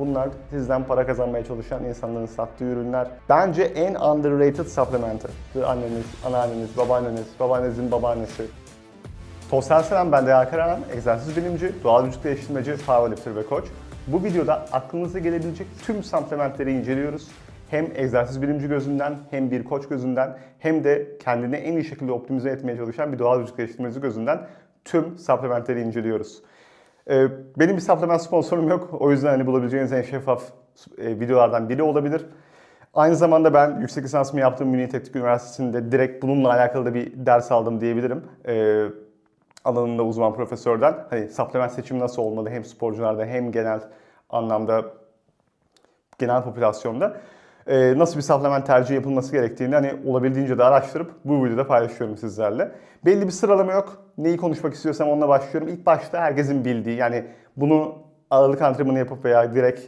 Bunlar sizden para kazanmaya çalışan insanların sattığı ürünler. Bence en underrated supplement'ı. Anneniz, anneanneniz, babaanneniz, babaannenizin babaannesi. Sosyal selam ben Değer Karahan, egzersiz bilimci, doğal vücut geliştirmeci, powerlifter ve koç. Bu videoda aklınıza gelebilecek tüm supplementleri inceliyoruz. Hem egzersiz bilimci gözünden, hem bir koç gözünden, hem de kendini en iyi şekilde optimize etmeye çalışan bir doğal vücut geliştirmeci gözünden tüm supplementleri inceliyoruz. Ee, Benim bir supplement sponsorum yok. O yüzden hani bulabileceğiniz en şeffaf e, videolardan biri olabilir. Aynı zamanda ben yüksek lisansımı yaptığım Münih Teknik Üniversitesi'nde direkt bununla alakalı da bir ders aldım diyebilirim. Ee, alanında uzman profesörden. Hani supplement seçimi nasıl olmalı hem sporcularda hem genel anlamda genel popülasyonda e, nasıl bir supplement tercih yapılması gerektiğini hani olabildiğince de araştırıp bu videoda paylaşıyorum sizlerle. Belli bir sıralama yok. Neyi konuşmak istiyorsam onunla başlıyorum. İlk başta herkesin bildiği yani bunu ağırlık antrenmanı yapıp veya direkt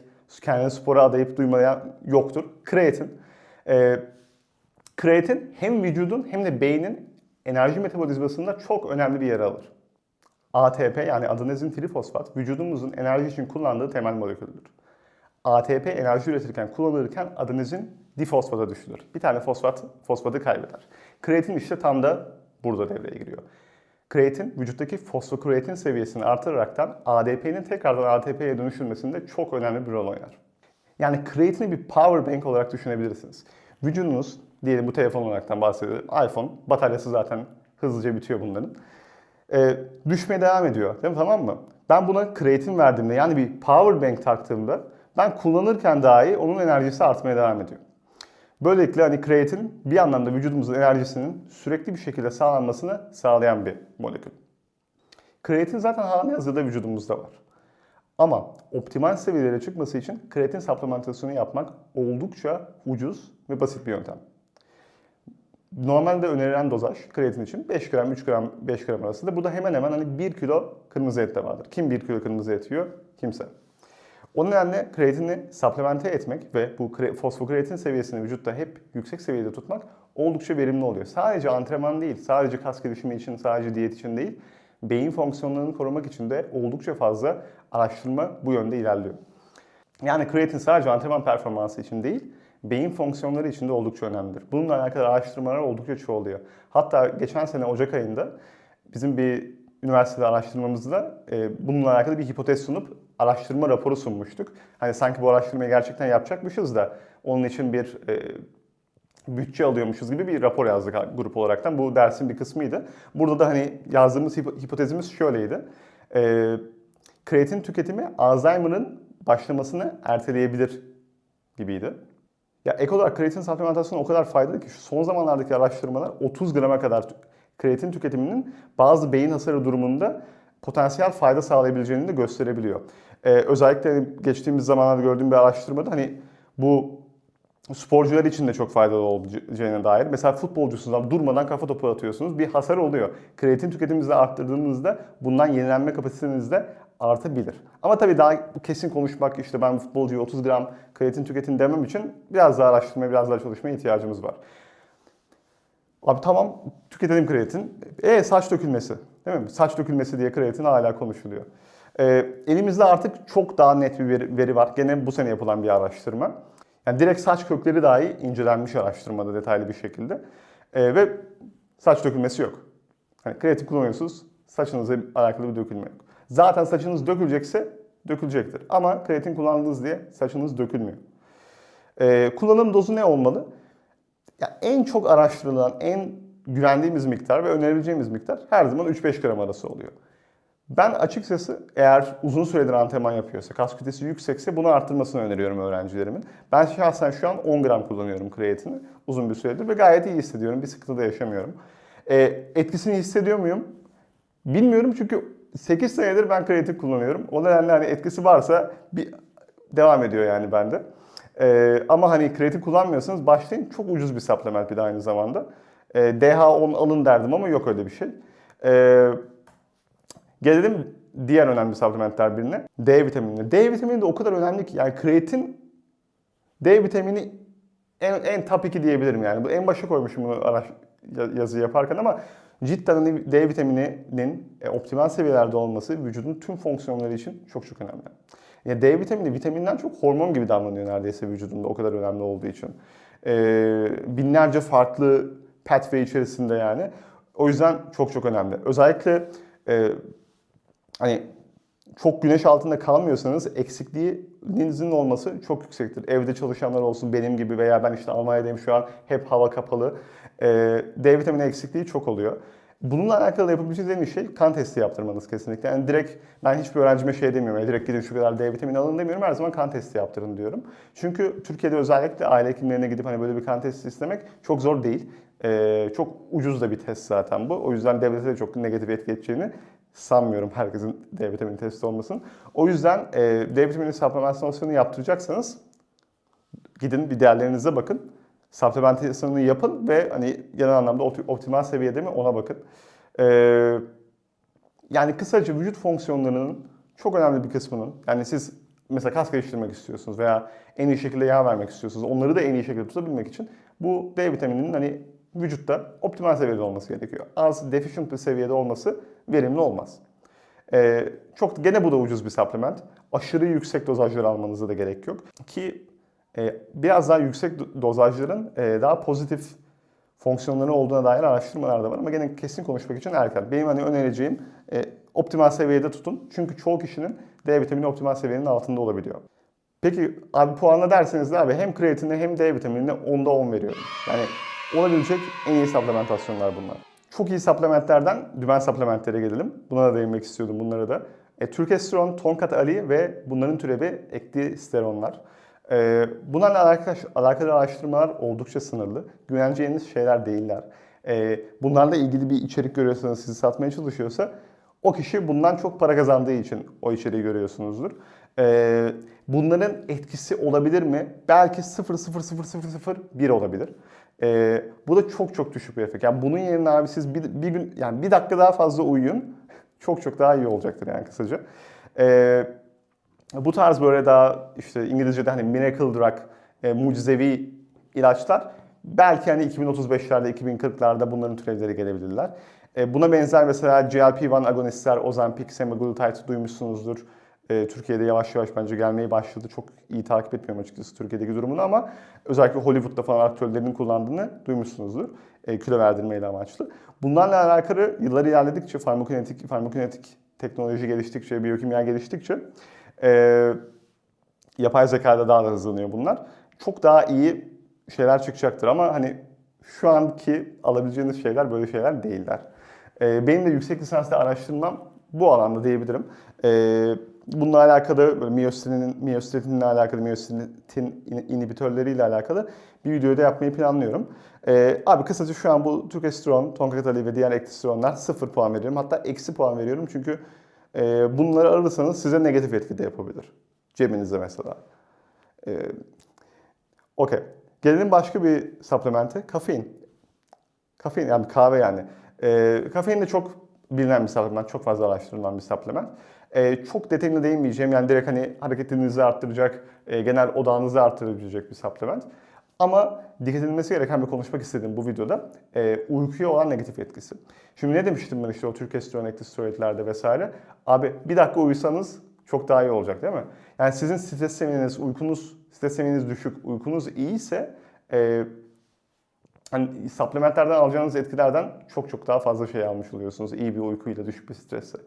kendini spora adayıp duymayan yoktur. Kreatin. E, kreatin hem vücudun hem de beynin enerji metabolizmasında çok önemli bir yer alır. ATP yani adenozin trifosfat vücudumuzun enerji için kullandığı temel moleküldür. ATP enerji üretirken kullanılırken adenozin difosfata düşülür. Bir tane fosfat fosfatı kaybeder. Kreatin işte tam da burada devreye giriyor. Kreatin vücuttaki fosfokreatin seviyesini artıraraktan ADP'nin tekrardan ATP'ye dönüşülmesinde çok önemli bir rol oynar. Yani kreatini bir power bank olarak düşünebilirsiniz. Vücudunuz, diyelim bu telefon olaraktan bahsedelim. iPhone, bataryası zaten hızlıca bitiyor bunların. Ee, düşmeye devam ediyor. Değil mi? Tamam mı? Ben buna kreatin verdiğimde yani bir power bank taktığımda ben kullanırken dahi onun enerjisi artmaya devam ediyor. Böylelikle hani kreatin bir anlamda vücudumuzun enerjisinin sürekli bir şekilde sağlanmasını sağlayan bir molekül. Kreatin zaten hali hazırda vücudumuzda var. Ama optimal seviyelere çıkması için kreatin supplementasyonu yapmak oldukça ucuz ve basit bir yöntem. Normalde önerilen dozaj kreatin için 5 gram, 3 gram, 5 gram arasında. Bu da hemen hemen hani 1 kilo kırmızı et de vardır. Kim 1 kilo kırmızı et yiyor? Kimse. O nedenle kreatini supplemente etmek ve bu kre- fosfokreatin seviyesini vücutta hep yüksek seviyede tutmak oldukça verimli oluyor. Sadece antrenman değil, sadece kas gelişimi için, sadece diyet için değil, beyin fonksiyonlarını korumak için de oldukça fazla araştırma bu yönde ilerliyor. Yani kreatin sadece antrenman performansı için değil, beyin fonksiyonları için de oldukça önemlidir. Bununla alakalı araştırmalar oldukça çoğalıyor. Hatta geçen sene Ocak ayında bizim bir üniversitede araştırmamızda e, bununla alakalı bir hipotez sunup araştırma raporu sunmuştuk. Hani sanki bu araştırmayı gerçekten yapacakmışız da onun için bir e, bütçe alıyormuşuz gibi bir rapor yazdık grup olaraktan. Bu dersin bir kısmıydı. Burada da hani yazdığımız hipo- hipotezimiz şöyleydi. E, kreatin tüketimi Alzheimer'ın başlamasını erteleyebilir gibiydi. Ya ek olarak kreatin supplementasyonu o kadar faydalı ki şu son zamanlardaki araştırmalar 30 grama kadar kreatin tüketiminin bazı beyin hasarı durumunda potansiyel fayda sağlayabileceğini de gösterebiliyor. Ee, özellikle geçtiğimiz zamanlarda gördüğüm bir araştırmada hani bu sporcular için de çok faydalı olacağına dair. Mesela futbolcusunuz ama durmadan kafa topu atıyorsunuz. Bir hasar oluyor. Kreatin tüketiminizi arttırdığınızda bundan yenilenme kapasiteniz de artabilir. Ama tabii daha kesin konuşmak işte ben futbolcuya 30 gram kreatin tüketin demem için biraz daha araştırmaya, biraz daha çalışmaya ihtiyacımız var. Abi tamam tüketelim kreatin. E saç dökülmesi. Değil mi? Saç dökülmesi diye kreatin hala konuşuluyor. Ee, elimizde artık çok daha net bir veri, var. Gene bu sene yapılan bir araştırma. Yani direkt saç kökleri dahi incelenmiş araştırmada detaylı bir şekilde. Ee, ve saç dökülmesi yok. Hani kreatin kullanıyorsunuz, saçınızla alakalı bir dökülme yok. Zaten saçınız dökülecekse dökülecektir. Ama kreatin kullandınız diye saçınız dökülmüyor. Ee, kullanım dozu ne olmalı? Ya en çok araştırılan, en güvendiğimiz miktar ve önerebileceğimiz miktar her zaman 3-5 gram arası oluyor. Ben açıkçası eğer uzun süredir antrenman yapıyorsa, kas kütlesi yüksekse bunu arttırmasını öneriyorum öğrencilerimin. Ben şahsen şu an 10 gram kullanıyorum kreatini uzun bir süredir ve gayet iyi hissediyorum. Bir sıkıntı da yaşamıyorum. Ee, etkisini hissediyor muyum? Bilmiyorum çünkü 8 senedir ben kreatin kullanıyorum. O nedenle hani etkisi varsa bir devam ediyor yani bende. Ee, ama hani kreatin kullanmıyorsanız başlayın. Çok ucuz bir supplement bir de aynı zamanda. Ee, DH10 alın derdim ama yok öyle bir şey. Ee, gelelim diğer önemli supplementler birine. D vitamini. D vitamini de o kadar önemli ki yani kreatin D vitamini en, en top 2 diyebilirim yani. En başa koymuşum bunu araş, yazı yaparken ama cidden hani D vitamininin e, optimal seviyelerde olması vücudun tüm fonksiyonları için çok çok önemli. Ya D vitamini vitaminden çok hormon gibi davranıyor neredeyse vücudunda o kadar önemli olduğu için. Ee, binlerce farklı pathway içerisinde yani. O yüzden çok çok önemli. Özellikle e, hani çok güneş altında kalmıyorsanız eksikliğinizin olması çok yüksektir. Evde çalışanlar olsun benim gibi veya ben işte Almanya'dayım şu an hep hava kapalı. Ee, D vitamini eksikliği çok oluyor. Bununla alakalı yapabileceğiniz en iyi şey kan testi yaptırmanız kesinlikle. Yani direkt ben hiçbir öğrencime şey demiyorum. Yani direkt gidin şu kadar D vitamini alın demiyorum. Her zaman kan testi yaptırın diyorum. Çünkü Türkiye'de özellikle aile hekimlerine gidip hani böyle bir kan testi istemek çok zor değil. Ee, çok ucuz da bir test zaten bu. O yüzden devlete de çok negatif etki edeceğini sanmıyorum herkesin D vitamini testi olmasın. O yüzden e, D vitamini supplementasyonu yaptıracaksanız gidin bir değerlerinize bakın. Supplementasyonunu yapın ve hani genel anlamda opti- optimal seviyede mi ona bakın. Ee, yani kısaca vücut fonksiyonlarının çok önemli bir kısmının yani siz mesela kas geliştirmek istiyorsunuz veya en iyi şekilde yağ vermek istiyorsunuz. Onları da en iyi şekilde tutabilmek için bu D vitamininin hani vücutta optimal seviyede olması gerekiyor. Az deficient bir seviyede olması verimli olmaz. Ee, çok gene bu da ucuz bir supplement. Aşırı yüksek dozajlar almanıza da gerek yok. Ki biraz daha yüksek do- dozajların e, daha pozitif fonksiyonları olduğuna dair araştırmalar da var ama gene kesin konuşmak için erken. Benim hani önereceğim e, optimal seviyede tutun. Çünkü çoğu kişinin D vitamini optimal seviyenin altında olabiliyor. Peki abi puanla derseniz de abi hem kreatinine hem D vitaminine 10'da 10 veriyorum. Yani olabilecek en iyi supplementasyonlar bunlar. Çok iyi supplementlerden dümen supplementlere gelelim. Buna da değinmek istiyordum bunlara da. E, Türkestron, Tonkat Ali ve bunların türevi eklisteronlar. E, bunlarla alakalı, araştırmalar oldukça sınırlı. Güveneceğiniz şeyler değiller. E, bunlarla ilgili bir içerik görüyorsanız sizi satmaya çalışıyorsa o kişi bundan çok para kazandığı için o içeriği görüyorsunuzdur. Ee, bunların etkisi olabilir mi? Belki 0.00001 olabilir. Ee, bu da çok çok düşük bir efekt. Yani bunun yerine abi siz bir, bir gün yani bir dakika daha fazla uyuyun. Çok çok daha iyi olacaktır yani kısaca. Ee, bu tarz böyle daha işte İngilizce'de hani miracle drug, e, mucizevi ilaçlar belki hani 2035'lerde, 2040'larda bunların türevleri gelebilirler. E, buna benzer mesela GLP-1 agonistler, Ozempic, semaglutide duymuşsunuzdur. E, Türkiye'de yavaş yavaş bence gelmeye başladı. Çok iyi takip etmiyorum açıkçası Türkiye'deki durumunu ama özellikle Hollywood'da falan aktörlerin kullandığını duymuşsunuzdur. E, kilo verdirmeyle amaçlı. Bunlarla alakalı yıllar ilerledikçe, farmakokinetik, farmakokinetik teknoloji geliştikçe, biyokimya geliştikçe e, yapay zekada daha da hızlanıyor bunlar. Çok daha iyi şeyler çıkacaktır ama hani şu anki alabileceğiniz şeyler böyle şeyler değiller. Ee, benim de yüksek lisanslı araştırmam bu alanda diyebilirim. Ee, bununla alakalı böyle miyostatininle alakalı miyostatin inhibitörleriyle alakalı bir videoda yapmayı planlıyorum. Ee, abi kısaca şu an bu Turkestron, Tonkatali ve diğer ekstronlar sıfır puan veriyorum. Hatta eksi puan veriyorum çünkü e, bunları alırsanız size negatif etki de yapabilir. Cebinizde mesela. Ee, Okey. Gelelim başka bir supplemente. Kafein. Kafein yani kahve yani. Ee, kafein de çok bilinen bir supplement. Çok fazla araştırılan bir supplement. Ee, çok detayına değinmeyeceğim. Yani direkt hani hareketinizi arttıracak, e, genel odağınızı arttırabilecek bir supplement. Ama dikkat edilmesi gereken bir konuşmak istediğim bu videoda e, uykuya olan negatif etkisi. Şimdi ne demiştim ben işte o Türkestron, ektisteroidlerde vesaire. Abi bir dakika uyusanız çok daha iyi olacak değil mi? Yani sizin stres seviyeniz, uykunuz, stres seviyeniz düşük, uykunuz iyiyse e, hani supplementlerden alacağınız etkilerden çok çok daha fazla şey almış oluyorsunuz. İyi bir uykuyla, düşük bir stresle.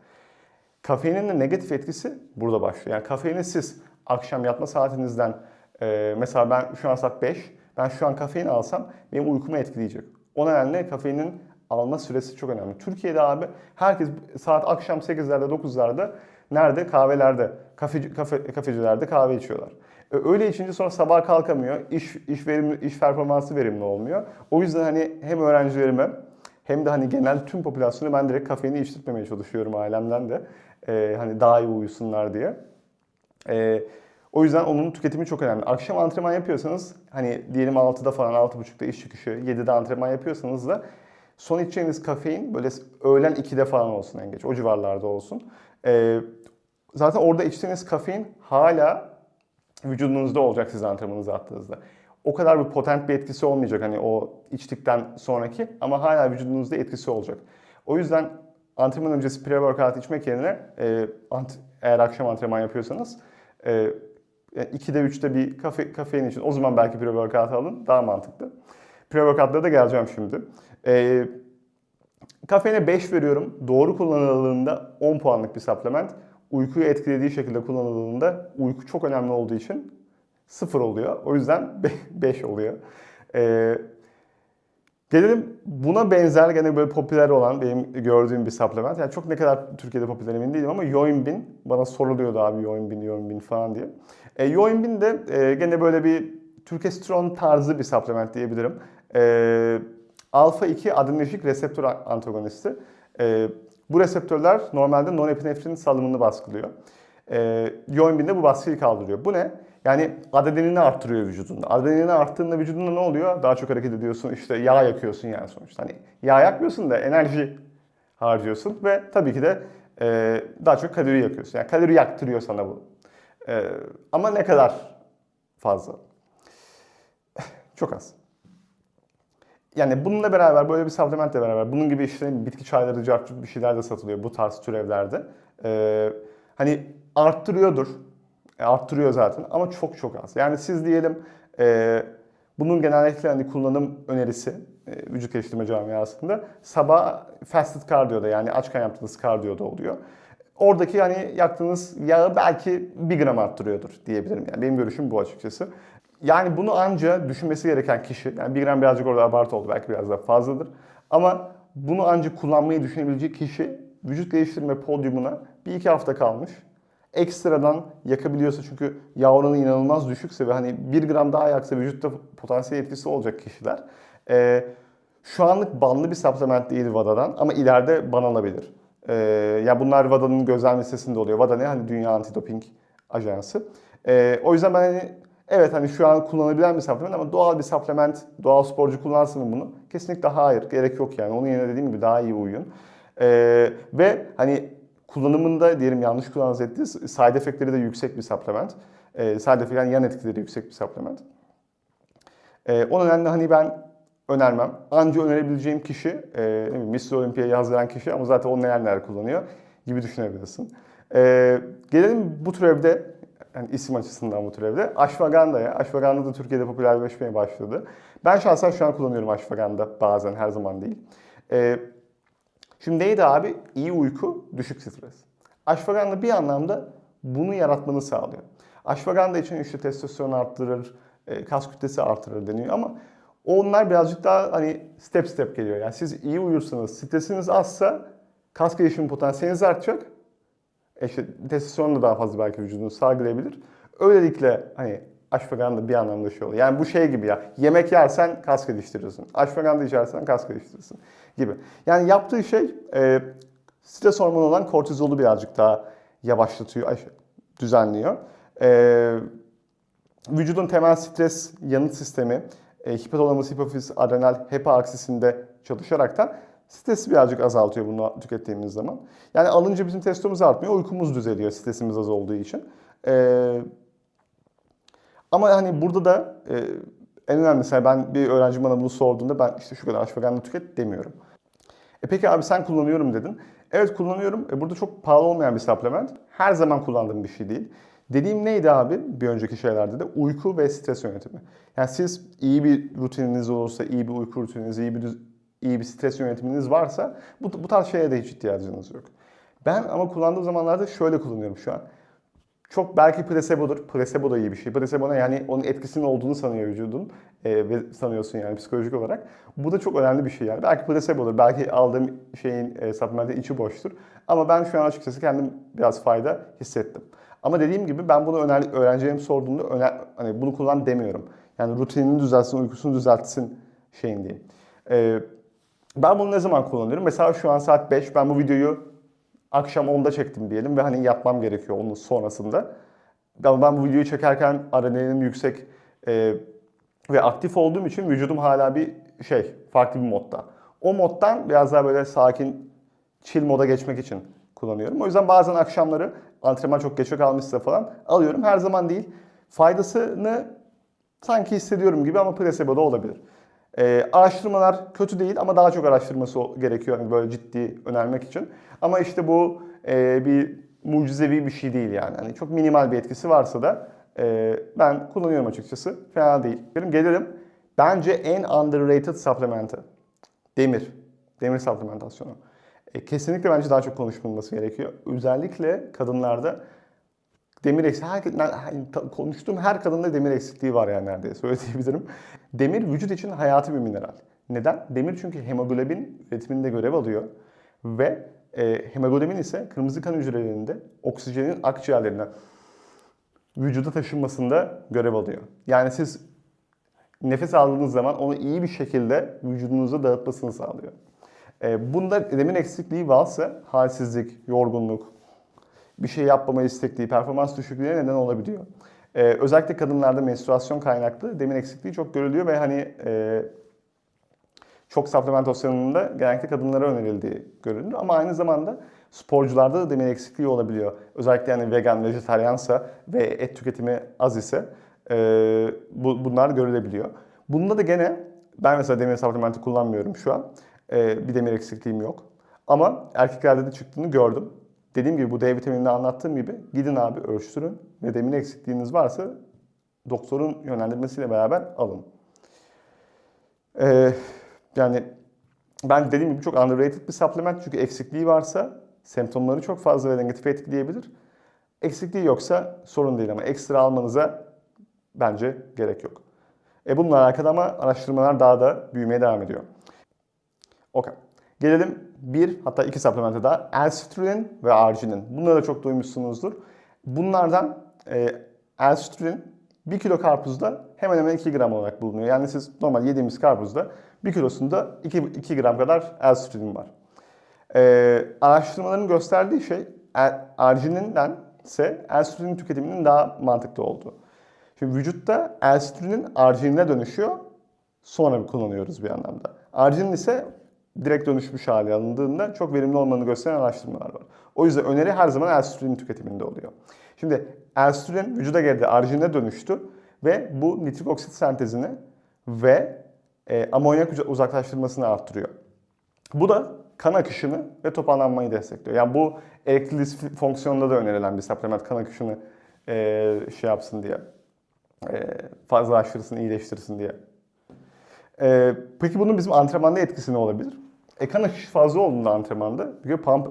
Kafeinin de negatif etkisi burada başlıyor. Yani kafeini siz akşam yatma saatinizden e, mesela ben şu an saat 5, ben şu an kafein alsam benim uykumu etkileyecek. O nedenle kafeinin alma süresi çok önemli. Türkiye'de abi herkes saat akşam 8'lerde 9'larda nerede? Kahvelerde, kafeci, kafe, kafecilerde kahve içiyorlar. E, Öyle içince sonra sabah kalkamıyor. İş, iş, verimli, iş performansı verimli olmuyor. O yüzden hani hem öğrencilerime hem de hani genel tüm popülasyonu ben direkt kafeini içtirtmemeye çalışıyorum ailemden de. Ee, hani daha iyi uyusunlar diye. Ee, o yüzden onun tüketimi çok önemli. Akşam antrenman yapıyorsanız hani diyelim 6'da falan 6.30'da iş çıkışı 7'de antrenman yapıyorsanız da son içeceğiniz kafein böyle öğlen 2'de falan olsun en geç. O civarlarda olsun. Ee, zaten orada içtiğiniz kafein hala vücudunuzda olacak siz antrenmanınızı attığınızda. O kadar bir potent bir etkisi olmayacak hani o içtikten sonraki ama hala vücudunuzda etkisi olacak. O yüzden antrenman öncesi pre-workout içmek yerine e, ant- eğer akşam antrenman yapıyorsanız Ee, yani 2'de 3'te bir kafe, kafein için o zaman belki pre-workout alın daha mantıklı. Pre-workout'lara da geleceğim şimdi. Ee, kafeine 5 veriyorum. Doğru kullanıldığında 10 puanlık bir supplement. Uykuyu etkilediği şekilde kullanıldığında uyku çok önemli olduğu için 0 oluyor. O yüzden 5 oluyor. Ee, Gelelim buna benzer gene böyle popüler olan benim gördüğüm bir supplement. Yani çok ne kadar Türkiye'de popüler emin değilim ama Yoinbin. Bana soruluyordu abi Yoinbin, Yoinbin falan diye. E, Yoinbin de e, gene böyle bir Türkestron tarzı bir supplement diyebilirim. E, Alfa 2 adrenerjik reseptör antagonisti. E, bu reseptörler normalde norepinefrin salımını baskılıyor. E, Yoinbin de bu baskıyı kaldırıyor. Bu ne? Yani adrenalini arttırıyor vücudunda. Adrenalini arttığında vücudunda ne oluyor? Daha çok hareket ediyorsun, işte yağ yakıyorsun yani sonuçta. Hani yağ yakmıyorsun da enerji harcıyorsun ve tabii ki de e, daha çok kalori yakıyorsun. Yani kalori yaktırıyor sana bu. E, ama ne kadar fazla? Çok az. Yani bununla beraber böyle bir supplementle beraber bunun gibi işte bitki çayları, cartçut bir şeyler de satılıyor bu tarz türevlerde. E, hani arttırıyordur. E, arttırıyor zaten ama çok çok az. Yani siz diyelim e, bunun genellikle hani kullanım önerisi e, vücut geliştirme camiasında sabah fasted kardiyoda yani açken yaptığınız kardiyoda oluyor. Oradaki hani yaktığınız yağı belki bir gram arttırıyordur diyebilirim. Yani benim görüşüm bu açıkçası. Yani bunu anca düşünmesi gereken kişi, yani bir gram birazcık orada abartı oldu belki biraz daha fazladır. Ama bunu ancak kullanmayı düşünebilecek kişi vücut geliştirme podyumuna bir iki hafta kalmış ekstradan yakabiliyorsa çünkü yağ oranı inanılmaz düşükse ve hani 1 gram daha yaksa vücutta potansiyel etkisi olacak kişiler. E, şu anlık banlı bir supplement değil VADA'dan ama ileride ban alabilir. E, ya bunlar VADA'nın gözlem listesinde oluyor. VADA ne? Hani Dünya Antidoping Ajansı. E, o yüzden ben hani evet hani şu an kullanabilen bir supplement ama doğal bir supplement, doğal sporcu kullansın mı bunu? Kesinlikle hayır. Gerek yok yani. Onun yerine dediğim gibi daha iyi uyuyun. E, ve hani kullanımında diyelim yanlış kullanız ettiği side efektleri de yüksek bir supplement. E, side efekt yani yan etkileri yüksek bir supplement. E, o nedenle hani ben önermem. Anca önerebileceğim kişi e, Mr. Olympia'yı hazırlayan kişi ama zaten o neler neler kullanıyor gibi düşünebilirsin. E, gelelim bu türevde yani isim açısından bu türevde Ashwagandha'ya. Ashwagandha da Türkiye'de popülerleşmeye başladı. Ben şahsen şu an kullanıyorum Ashwagandha bazen her zaman değil. E, Şimdi neydi abi? İyi uyku, düşük stres. Ashwagandha bir anlamda bunu yaratmanı sağlıyor. Ashwagandha için işte testosteron arttırır, e, kas kütlesi artırır deniyor ama onlar birazcık daha hani step step geliyor. Yani siz iyi uyursanız, stresiniz azsa kas gelişimi potansiyeliniz artacak. E işte testosteron da daha fazla belki vücudunu salgılayabilir. Öylelikle hani ashwagandha bir anlamda şey oluyor. Yani bu şey gibi ya. Yemek yersen kas geliştirirsin. Ashwagandha içersen kas geliştirirsin gibi. Yani yaptığı şey e, stres hormonu olan kortizolu birazcık daha yavaşlatıyor, düzenliyor. E, vücudun temel stres yanıt sistemi e, hipotalamus, hipofiz, adrenal, hepa aksisinde çalışaraktan stresi birazcık azaltıyor bunu tükettiğimiz zaman. Yani alınca bizim testosteronumuz artmıyor, uykumuz düzeliyor stresimiz az olduğu için. Ee, ama hani burada da e, en önemli mesela ben bir öğrenci bana bunu sorduğunda ben işte şu kadar ashwagandha tüket demiyorum. E peki abi sen kullanıyorum dedin. Evet kullanıyorum. E burada çok pahalı olmayan bir supplement. Her zaman kullandığım bir şey değil. Dediğim neydi abi bir önceki şeylerde de? Uyku ve stres yönetimi. Yani siz iyi bir rutininiz olursa, iyi bir uyku rutininiz, iyi bir iyi bir stres yönetiminiz varsa bu, bu tarz şeye de hiç ihtiyacınız yok. Ben ama kullandığım zamanlarda şöyle kullanıyorum şu an. Çok belki placebo'dur. Placebo da iyi bir şey. Placebo ne? Yani onun etkisinin olduğunu sanıyor vücudun. E, ve sanıyorsun yani psikolojik olarak. Bu da çok önemli bir şey yani. Belki placebo'dur. Belki aldığım şeyin e, içi boştur. Ama ben şu an açıkçası kendim biraz fayda hissettim. Ama dediğim gibi ben bunu öner, öğrencilerim sorduğunda öner, hani bunu kullan demiyorum. Yani rutinini düzeltsin, uykusunu düzeltsin şeyin diyeyim. E, ben bunu ne zaman kullanıyorum? Mesela şu an saat 5. Ben bu videoyu akşam 10'da çektim diyelim ve hani yapmam gerekiyor onun sonrasında. Ama ben bu videoyu çekerken adrenalinim yüksek e, ve aktif olduğum için vücudum hala bir şey, farklı bir modda. O moddan biraz daha böyle sakin, chill moda geçmek için kullanıyorum. O yüzden bazen akşamları antrenman çok geçe kalmışsa falan alıyorum. Her zaman değil. Faydasını sanki hissediyorum gibi ama placebo da olabilir. Ee, araştırmalar kötü değil ama daha çok araştırması gerekiyor yani böyle ciddi önermek için. Ama işte bu e, bir mucizevi bir şey değil yani. Hani çok minimal bir etkisi varsa da e, ben kullanıyorum açıkçası. Fena değil. Benim gelelim bence en underrated supplement'ı. Demir. Demir supplementasyonu. E, kesinlikle bence daha çok konuşulması gerekiyor. Özellikle kadınlarda demir eksikliği, her, hani konuştuğum her kadında demir eksikliği var yani neredeyse öyle diyebilirim. Demir vücut için hayati bir mineral. Neden? Demir çünkü hemoglobin üretiminde görev alıyor ve e, hemoglobin ise kırmızı kan hücrelerinde oksijenin akciğerlerine vücuda taşınmasında görev alıyor. Yani siz nefes aldığınız zaman onu iyi bir şekilde vücudunuza dağıtmasını sağlıyor. E, bunda demir eksikliği varsa halsizlik, yorgunluk, bir şey yapmama istekliği, performans düşüklüğüne neden olabiliyor. Ee, özellikle kadınlarda menstruasyon kaynaklı demir eksikliği çok görülüyor ve hani e, çok supplementasyonunda genellikle kadınlara önerildiği görülür. Ama aynı zamanda sporcularda da demir eksikliği olabiliyor. Özellikle yani vegan, vejetaryansa ve et tüketimi az ise e, bu, bunlar görülebiliyor. Bunda da gene ben mesela demir supplementi kullanmıyorum şu an. E, bir demir eksikliğim yok. Ama erkeklerde de çıktığını gördüm. Dediğim gibi bu D vitaminini anlattığım gibi gidin abi ölçtürün ve demir eksikliğiniz varsa doktorun yönlendirmesiyle beraber alın. Ee, yani ben dediğim gibi çok underrated bir supplement çünkü eksikliği varsa semptomları çok fazla ve negatif etkileyebilir. Eksikliği yoksa sorun değil ama ekstra almanıza bence gerek yok. E bununla alakalı ama araştırmalar daha da büyümeye devam ediyor. Okey. Gelelim bir hatta iki supplemente daha. L-citrulin ve arginin. Bunları da çok duymuşsunuzdur. Bunlardan e, L-citrulin 1 kilo karpuzda hemen hemen 2 gram olarak bulunuyor. Yani siz normal yediğimiz karpuzda 1 kilosunda 2, 2 gram kadar L-citrulin var. E, araştırmaların gösterdiği şey argininden ise L-citrulin tüketiminin daha mantıklı olduğu. Şimdi vücutta L-citrulin arginine dönüşüyor. Sonra kullanıyoruz bir anlamda. Arginin ise direkt dönüşmüş hale alındığında çok verimli olmanı gösteren araştırmalar var. O yüzden öneri her zaman L-citrulin tüketiminde oluyor. Şimdi L-citrulin vücuda geldi, arginine dönüştü ve bu nitrik oksit sentezini ve e, amonyak uzaklaştırmasını arttırıyor. Bu da kan akışını ve toparlanmayı destekliyor. Yani bu elektroliz fonksiyonunda da önerilen bir supplement kan akışını e, şey yapsın diye, e, fazlalaştırsın, iyileştirsin diye. E, peki bunun bizim antrenmanda etkisi ne olabilir? E, kan akışı fazla olduğunda antrenmanda bir pump,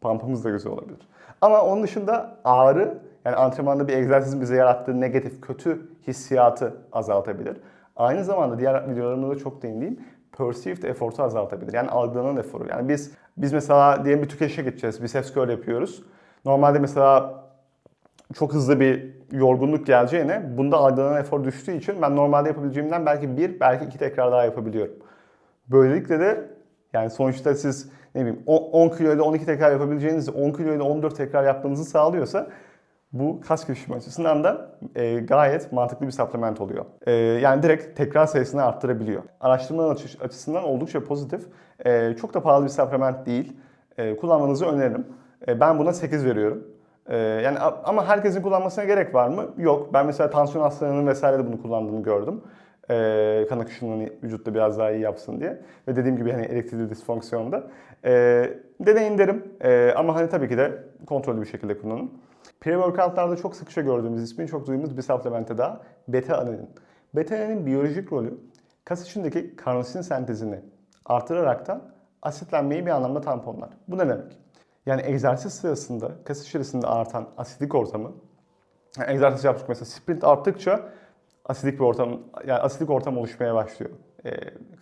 pump'ımız da güzel olabilir. Ama onun dışında ağrı, yani antrenmanda bir egzersizin bize yarattığı negatif, kötü hissiyatı azaltabilir. Aynı zamanda diğer videolarımda da çok değindiğim perceived effort'u azaltabilir. Yani algılanan eforu. Yani biz biz mesela diyelim bir tüketişe gideceğiz. Biceps curl yapıyoruz. Normalde mesela çok hızlı bir yorgunluk geleceğine bunda algılanan efor düştüğü için ben normalde yapabileceğimden belki bir, belki iki tekrar daha yapabiliyorum. Böylelikle de yani sonuçta siz ne bileyim 10 kilo ile 12 tekrar yapabileceğinizi 10 kilo ile 14 tekrar yapmanızı sağlıyorsa bu kas gelişimi açısından da e, gayet mantıklı bir supplement oluyor. E, yani direkt tekrar sayısını arttırabiliyor. Araştırmalar açısından oldukça pozitif. E, çok da pahalı bir supplement değil. E, kullanmanızı öneririm. E, ben buna 8 veriyorum. E, yani ama herkesin kullanmasına gerek var mı? Yok. Ben mesela tansiyon hastalarının vesaire de bunu kullandığını gördüm e, kan akışını vücutta biraz daha iyi yapsın diye. Ve dediğim gibi hani elektrikli disfonksiyonda. E, deneyin derim e, ama hani tabii ki de kontrollü bir şekilde kullanın. Pre-workoutlarda çok sıkça gördüğümüz, ismini çok duyduğumuz bir supplemente daha beta-alanin. Beta-alanin biyolojik rolü kas içindeki karnosin sentezini artıraraktan asitlenmeyi bir anlamda tamponlar. Bu ne demek? Yani egzersiz sırasında kas içerisinde artan asidik ortamı, yani egzersiz yaptık mesela sprint arttıkça asidik bir ortam, yani asidik ortam oluşmaya başlıyor e,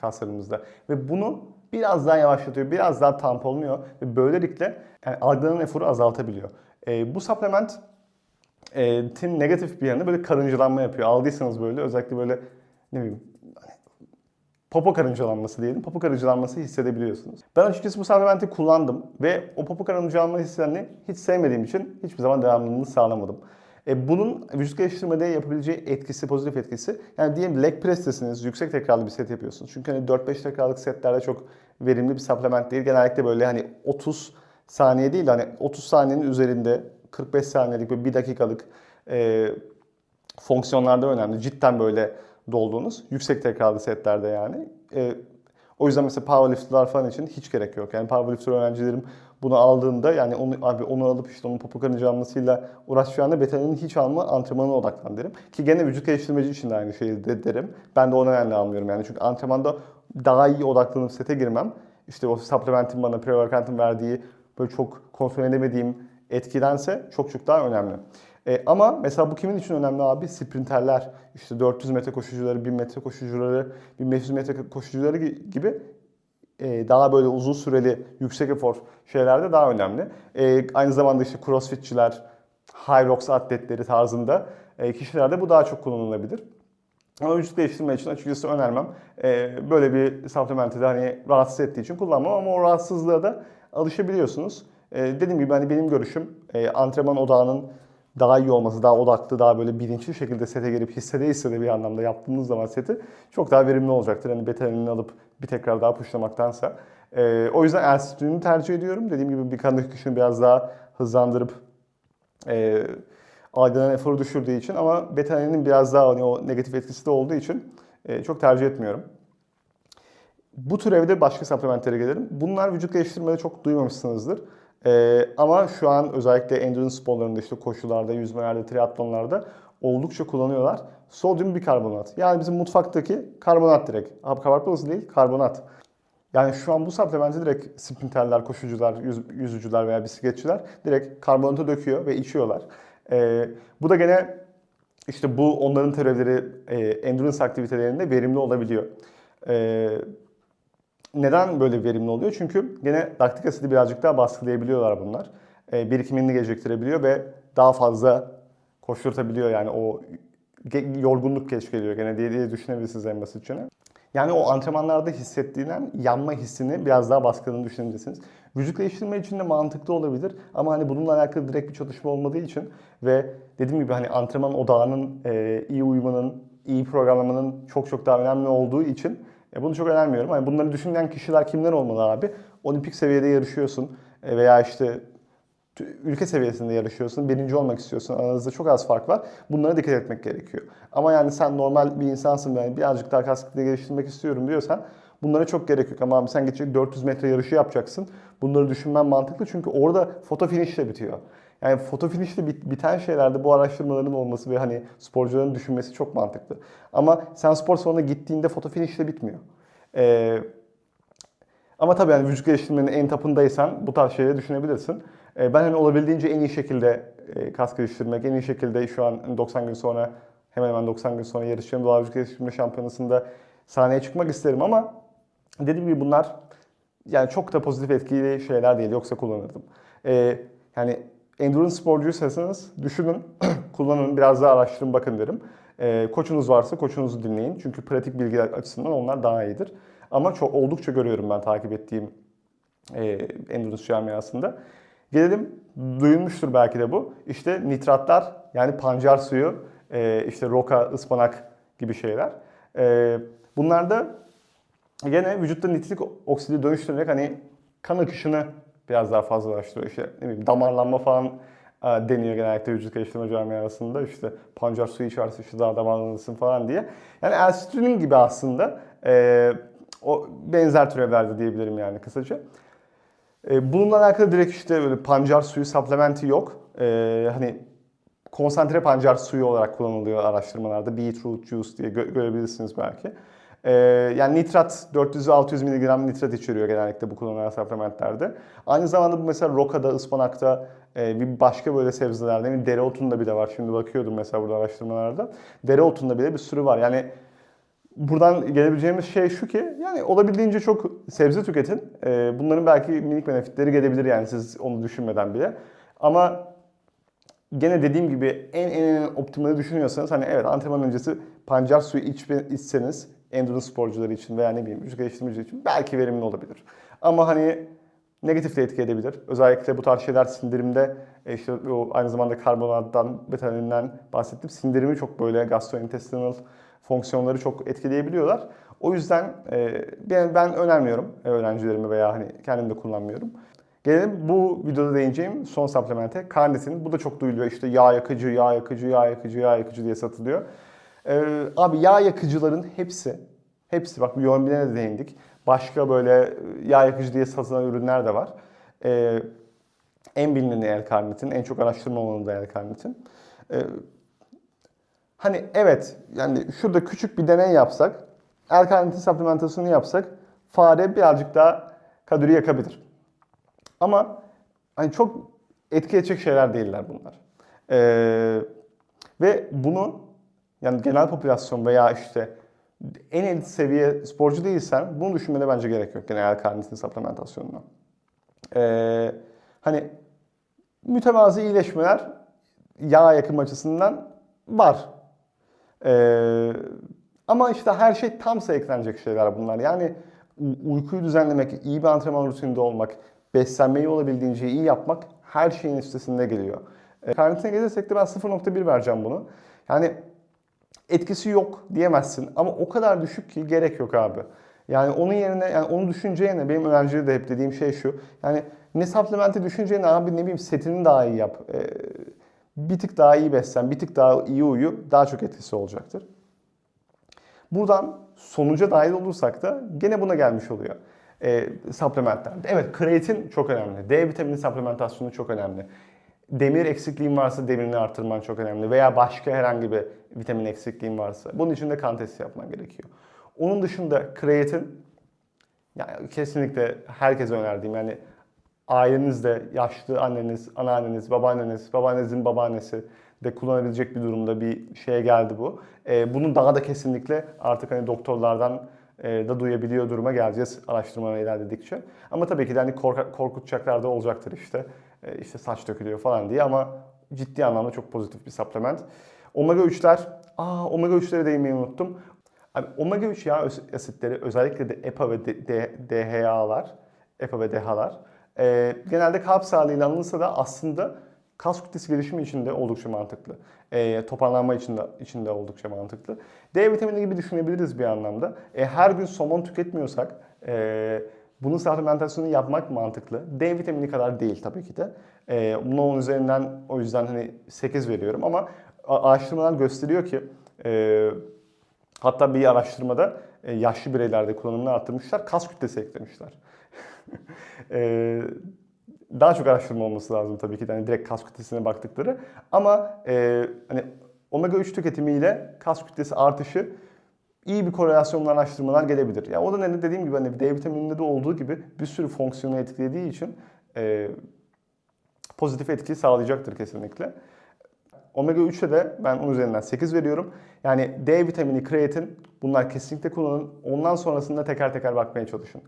kaslarımızda. Ve bunu biraz daha yavaşlatıyor, biraz daha tamponluyor ve böylelikle yani algılanan eforu azaltabiliyor. E, bu supplement e, tin negatif bir yanı böyle karıncalanma yapıyor. Aldıysanız böyle özellikle böyle ne bileyim popo karıncalanması diyelim. Popo karıncalanması hissedebiliyorsunuz. Ben açıkçası bu supplementi kullandım ve o popo karıncalanma hisslerini hiç sevmediğim için hiçbir zaman devamlılığını sağlamadım. E, bunun vücut geliştirmede yapabileceği etkisi, pozitif etkisi. Yani diyelim leg press'tesiniz, yüksek tekrarlı bir set yapıyorsunuz. Çünkü hani 4-5 tekrarlık setlerde çok verimli bir supplement değil. Genellikle böyle hani 30 saniye değil hani 30 saniyenin üzerinde 45 saniyelik ve 1 dakikalık e, fonksiyonlarda önemli. Cidden böyle dolduğunuz yüksek tekrarlı setlerde yani. E, O yüzden mesela powerlifter'lar falan için hiç gerek yok. Yani powerlifter öğrencilerim bunu aldığında yani onu abi onu alıp işte onun popo karıncı almasıyla uğraşacağında betanin hiç alma antrenmanına odaklan derim. Ki gene vücut geliştirmeci için de aynı şeyi de derim. Ben de o nedenle almıyorum yani. Çünkü antrenmanda daha iyi odaklanıp sete girmem. İşte o supplementin bana pre-workout'ın verdiği böyle çok kontrol edemediğim etkidense çok çok daha önemli. E, ama mesela bu kimin için önemli abi? Sprinterler, işte 400 metre koşucuları, 1000 metre koşucuları, 1500 metre koşucuları gibi daha böyle uzun süreli yüksek efor şeylerde daha önemli. E, aynı zamanda işte crossfitçiler, high rocks atletleri tarzında e, kişilerde bu daha çok kullanılabilir. Ama vücut geliştirme için açıkçası önermem. E, böyle bir supplement'i de hani rahatsız ettiği için kullanmam ama o rahatsızlığa da alışabiliyorsunuz. E, dediğim gibi hani benim görüşüm e, antrenman odağının daha iyi olması, daha odaklı, daha böyle bilinçli şekilde sete girip hissede hissede bir anlamda yaptığınız zaman seti çok daha verimli olacaktır. Hani betalinini alıp bir tekrar daha pushlamaktansa. Ee, o yüzden Elstrin'i tercih ediyorum. Dediğim gibi bir kan akışını biraz daha hızlandırıp e, algılanan eforu düşürdüğü için ama betaninin biraz daha hani o negatif etkisi de olduğu için e, çok tercih etmiyorum. Bu tür evde başka supplementlere gelelim. Bunlar vücut geliştirmede çok duymamışsınızdır. Ee, ama şu an özellikle endurance sporlarında işte koşularda, yüzmelerde, triatlonlarda oldukça kullanıyorlar. Sodyum bikarbonat. Yani bizim mutfaktaki karbonat direkt. Abi kabartmalısı değil, karbonat. Yani şu an bu supplementi direkt sprinterler, koşucular, yüz, yüzücüler veya bisikletçiler direkt karbonatı döküyor ve içiyorlar. Ee, bu da gene işte bu onların türevleri e, endurance aktivitelerinde verimli olabiliyor. Ee, neden böyle verimli oluyor? Çünkü gene laktik asidi birazcık daha baskılayabiliyorlar bunlar. E, birikimini geciktirebiliyor ve daha fazla koşturtabiliyor yani o yorgunluk geç geliyor gene diye, diye düşünebilirsiniz en basitçe. Yani o antrenmanlarda hissettiğinden yanma hissini biraz daha baskıladığını düşünebilirsiniz. Vücut geliştirme için de mantıklı olabilir ama hani bununla alakalı direkt bir çalışma olmadığı için ve dediğim gibi hani antrenman odağının e, iyi uyumanın, iyi programlamanın çok çok daha önemli olduğu için e bunu çok önermiyorum. Hani bunları düşünen kişiler kimler olmalı abi? Olimpik seviyede yarışıyorsun e, veya işte ülke seviyesinde yarışıyorsun, birinci olmak istiyorsun. Aranızda çok az fark var. Bunlara dikkat etmek gerekiyor. Ama yani sen normal bir insansın yani birazcık daha kas geliştirmek istiyorum diyorsan bunlara çok gerek yok. Ama abi sen geçecek 400 metre yarışı yapacaksın. Bunları düşünmen mantıklı çünkü orada foto finish de bitiyor. Yani foto finişte biten şeylerde bu araştırmaların olması ve hani sporcuların düşünmesi çok mantıklı. Ama sen spor salonuna gittiğinde foto finişte bitmiyor. Ee, ama tabii yani vücut geliştirmenin en tapındaysan bu tarz şeyleri düşünebilirsin. Ee, ben hani olabildiğince en iyi şekilde e, kas geliştirmek, en iyi şekilde şu an 90 gün sonra hemen hemen 90 gün sonra yarışacağım Doğa Vücut Geliştirme Şampiyonası'nda sahneye çıkmak isterim ama dediğim gibi bunlar yani çok da pozitif etkili şeyler değil yoksa kullanırdım. Ee, yani endurance sporcuysanız düşünün, kullanın, biraz daha araştırın bakın derim. E, koçunuz varsa koçunuzu dinleyin. Çünkü pratik bilgiler açısından onlar daha iyidir. Ama çok oldukça görüyorum ben takip ettiğim e, endurance camiasında. Gelelim, duyulmuştur belki de bu. İşte nitratlar yani pancar suyu, e, işte roka, ıspanak gibi şeyler. E, bunlar da gene vücutta nitrik oksidi dönüştürerek hani kan akışını biraz daha fazlalaştırıyor. İşte ne bileyim damarlanma falan e, deniyor genellikle vücut geliştirme camiasında. İşte pancar suyu içerse işte daha damarlanırsın falan diye. Yani L-citrulline gibi aslında e, o benzer türevlerde diyebilirim yani kısaca. E, bununla alakalı direkt işte böyle pancar suyu supplementi yok. E, hani konsantre pancar suyu olarak kullanılıyor araştırmalarda. Beetroot juice diye gö- görebilirsiniz belki. Ee, yani nitrat 400-600 mg nitrat içeriyor genellikle bu kullanılan supplementlerde. Aynı zamanda bu mesela rokada, ıspanakta, e, bir başka böyle sebzelerde, bir dereotunda bile var. Şimdi bakıyordum mesela burada araştırmalarda. Dereotunda bile bir sürü var. Yani buradan gelebileceğimiz şey şu ki yani olabildiğince çok sebze tüketin. Ee, bunların belki minik benefitleri gelebilir yani siz onu düşünmeden bile. Ama gene dediğim gibi en en en optimali düşünüyorsanız hani evet antrenman öncesi pancar suyu iç, içseniz endurance sporcuları için veya ne bileyim vücut geliştirmeci için belki verimli olabilir. Ama hani negatif de etki edebilir. Özellikle bu tarz şeyler sindirimde e, işte o aynı zamanda karbonattan, betanininden bahsettim. Sindirimi çok böyle gastrointestinal fonksiyonları çok etkileyebiliyorlar. O yüzden e, ben, ben önermiyorum öğrencilerime veya hani kendim de kullanmıyorum. Gelelim bu videoda değineceğim son supplemente. Carnitin. Bu da çok duyuluyor. İşte yağ yakıcı, yağ yakıcı, yağ yakıcı, yağ yakıcı diye satılıyor. Ee, abi yağ yakıcıların hepsi Hepsi bak Yombin'e de değindik. Başka böyle yağ yakıcı diye satılan ürünler de var. Ee, en bilineni L-karnitin, en çok araştırma alanı da L-karnitin. Ee, hani evet yani şurada küçük bir deney yapsak, L-karnitin supplementasyonu yapsak fare birazcık daha kalori yakabilir. Ama hani çok etki edecek şeyler değiller bunlar. Ee, ve bunu yani genel popülasyon veya işte en elit seviye sporcu değilsen bunu düşünmene bence gerek yok genel karnitin supplementasyonuna. Ee, hani mütevazı iyileşmeler yağ yakım açısından var. Ee, ama işte her şey tamsa eklenecek şeyler bunlar. Yani uykuyu düzenlemek, iyi bir antrenman rutininde olmak, beslenmeyi olabildiğince iyi yapmak her şeyin üstesinde geliyor. Ee, karnitine gelirsek de ben 0.1 vereceğim bunu. Yani etkisi yok diyemezsin ama o kadar düşük ki gerek yok abi. Yani onun yerine yani onu düşüneceğine benim öğrencilere de hep dediğim şey şu. Yani ne supplementi düşüneceğine abi ne bileyim setini daha iyi yap. Ee, bir tık daha iyi beslen, bir tık daha iyi uyu daha çok etkisi olacaktır. Buradan sonuca dahil olursak da gene buna gelmiş oluyor. Ee, supplementler. Evet kreatin çok önemli. D vitamini supplementasyonu çok önemli. Demir eksikliğin varsa demirini artırman çok önemli. Veya başka herhangi bir vitamin eksikliğin varsa. Bunun için de kan testi yapman gerekiyor. Onun dışında kreatin yani kesinlikle herkese önerdiğim yani ailenizde yaşlı anneniz, anneanneniz, babaanneniz, babaannenizin babaannesi de kullanabilecek bir durumda bir şeye geldi bu. Ee, bunu daha da kesinlikle artık hani doktorlardan e, da duyabiliyor duruma geleceğiz araştırmalar ilerledikçe. Ama tabii ki de hani korka- korkutacaklar da olacaktır işte. E, işte saç dökülüyor falan diye ama ciddi anlamda çok pozitif bir supplement. Omega 3'ler, aa omega 3'lere değinmeyi unuttum. Abi, omega 3 yağ asitleri özellikle de EPA ve DHA'lar, EPA ve DHA'lar e, genelde kalp sağlığıyla alınırsa da aslında kas kütlesi gelişimi için de oldukça mantıklı. E, toparlanma için de, için de oldukça mantıklı. D vitamini gibi düşünebiliriz bir anlamda. E, her gün somon tüketmiyorsak e, bunun supplementasyonunu yapmak mantıklı. D vitamini kadar değil tabii ki de. E, buna onun üzerinden o yüzden hani 8 veriyorum ama araştırmalar gösteriyor ki e, hatta bir araştırmada e, yaşlı bireylerde kullanımını arttırmışlar, kas kütlesi eklemişler. E, daha çok araştırma olması lazım tabii ki de hani direkt kas kütlesine baktıkları. Ama e, hani omega 3 tüketimiyle kas kütlesi artışı iyi bir korelasyonla araştırmalar gelebilir. Ya o da ne dediğim gibi hani D vitamininde de olduğu gibi bir sürü fonksiyonu etkilediği için e, pozitif etki sağlayacaktır kesinlikle. Omega 3'e de ben onun üzerinden 8 veriyorum. Yani D vitamini, kreatin bunlar kesinlikle kullanın. Ondan sonrasında teker teker bakmaya çalışın.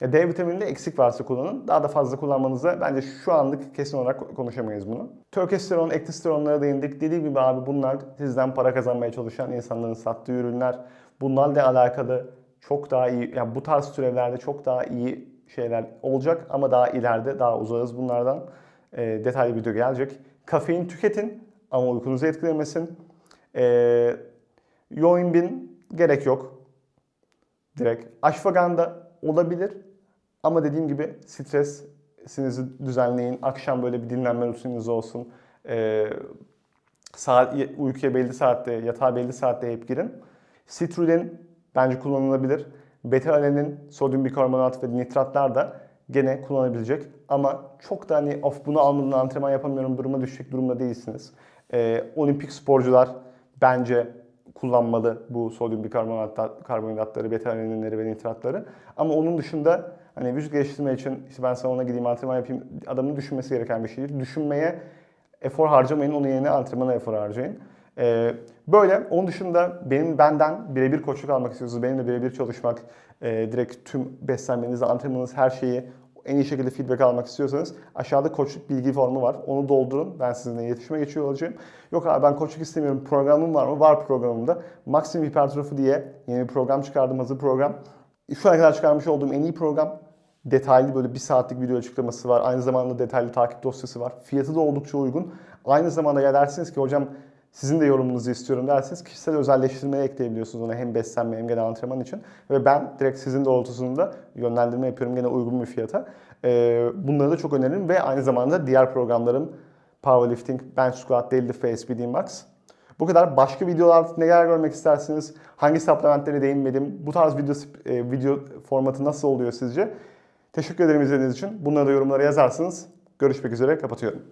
D vitamininde eksik varsa kullanın. Daha da fazla kullanmanıza bence şu anlık kesin olarak konuşamayız bunu. Törkesteron, ektisteronlara değindik. Dediğim gibi abi bunlar sizden para kazanmaya çalışan insanların sattığı ürünler. Bunlarla alakalı çok daha iyi, yani bu tarz türevlerde çok daha iyi şeyler olacak ama daha ileride daha uzağız bunlardan. E, detaylı video gelecek. Kafein tüketin ama uykunuzu etkilemesin. E, Yoinbin gerek yok. Direkt. Ashwagandha olabilir ama dediğim gibi stresinizi düzenleyin. Akşam böyle bir dinlenme rutininiz olsun. E, saat, uykuya belli saatte, yatağa belli saatte hep girin. Citrulin bence kullanılabilir. Beta-alenin, sodyum bikarbonat ve nitratlar da gene kullanabilecek. Ama çok da hani of bunu almadan antrenman yapamıyorum duruma düşecek durumda değilsiniz. Ee, olimpik sporcular bence kullanmalı bu sodyum bikarbonat karbonhidratları, beta-alenleri ve nitratları. Ama onun dışında hani vücut geliştirme için işte ben salona gideyim antrenman yapayım adamın düşünmesi gereken bir şey değil. Düşünmeye efor harcamayın, onun yerine antrenmana efor harcayın. Ee, böyle. Onun dışında benim benden birebir koçluk almak istiyorsanız, benimle birebir çalışmak, e, direkt tüm beslenmenizi, antrenmanınız, her şeyi en iyi şekilde feedback almak istiyorsanız aşağıda koçluk bilgi formu var. Onu doldurun. Ben sizinle iletişime geçiyor olacağım. Yok abi ben koçluk istemiyorum. Programım var mı? Var programımda. Maximum Hipertrofi diye yeni bir program çıkardım. Hazır program. Şu ana kadar çıkarmış olduğum en iyi program. Detaylı böyle bir saatlik video açıklaması var. Aynı zamanda detaylı takip dosyası var. Fiyatı da oldukça uygun. Aynı zamanda ya dersiniz ki hocam sizin de yorumunuzu istiyorum derseniz kişisel özelleştirmeyi ekleyebiliyorsunuz ona hem beslenme hem genel antrenman için. Ve ben direkt sizin doğrultusunda yönlendirme yapıyorum gene uygun bir fiyata. Ee, bunları da çok öneririm ve aynı zamanda diğer programlarım Powerlifting, Bench Squat, Deadlift ve SBD Max. Bu kadar. Başka videolar neler görmek istersiniz? Hangi supplementlere değinmedim? Bu tarz video, e, video formatı nasıl oluyor sizce? Teşekkür ederim izlediğiniz için. Bunları da yorumlara yazarsınız. Görüşmek üzere. Kapatıyorum.